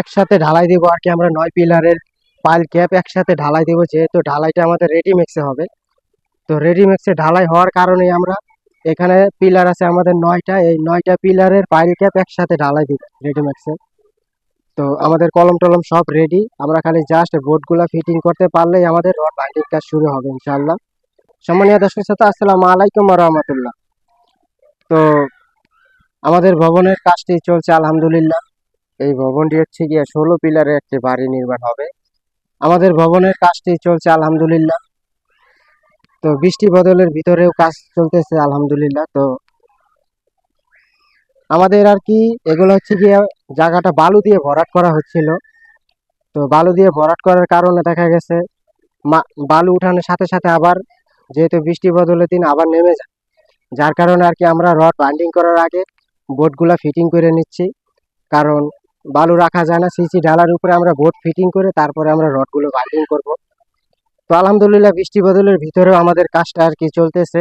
একসাথে ঢালাই দেবো আর কি, আমরা নয় পিলারের পাইল ক্যাপ একসাথে ঢালাই দিব যেহেতু ঢালাইটা আমাদের রেডিমেক্সে হবে। তো রেডিমেক্সে ঢালাই হওয়ার কারণে আমরা এখানে পিলার আছে আমাদের নয়টা, এই নয়টা পিলারের পাইল ক্যাপ একসাথে ঢালাই দিব রেডিমেক্সে তো আমাদের কলম টলম সব রেডি আমরা খালি জাস্ট বোর্ডগুলো ফিটিং করতে পারলেই আমাদের রড বাইন্ডিং কাজ শুরু হবে ইনশাআল্লাহ। সম্মানীয় দর্শক শ্রোতা, আসসালামু আলাইকুম রহমতুল্লাহ। তো আমাদের ভবনের কাজটি চলছে আলহামদুলিল্লাহ। এই ভবনটি হচ্ছে গিয়ে ষোলো পিলারের একটি বাড়ি নির্মাণ হবে। আমাদের ভবনের কাজটি চলছে আলহামদুলিল্লাহ। তো বৃষ্টি বদলের ভিতরেও কাজ চলতেছে আলহামদুলিল্লাহ। তো আমাদের আর কি, এগুলো হচ্ছে গিয়ে জায়গাটা বালু দিয়ে ভরাট করা হচ্ছিল। তো বালু দিয়ে ভরাট করার কারণে দেখা গেছে বালু উঠানোর সাথে সাথে আবার যেহেতু বৃষ্টি বদলের দিন আবার নেমে যায়। যার কারণে আর কি আমরা রড বাইন্ডিং করার আগে বোর্ডগুলা ফিটিং করে নিচ্ছি। কারণ বালু রাখা যায় না, সিসি ঢালার উপরে আমরা বোর্ড ফিটিং করে তারপরে আমরা রডগুলো বাইন্ডিং করব। তো আলহামদুলিল্লাহ বৃষ্টি বদলের ভিতরেও আমাদের কাজটা আর কি চলতেছে।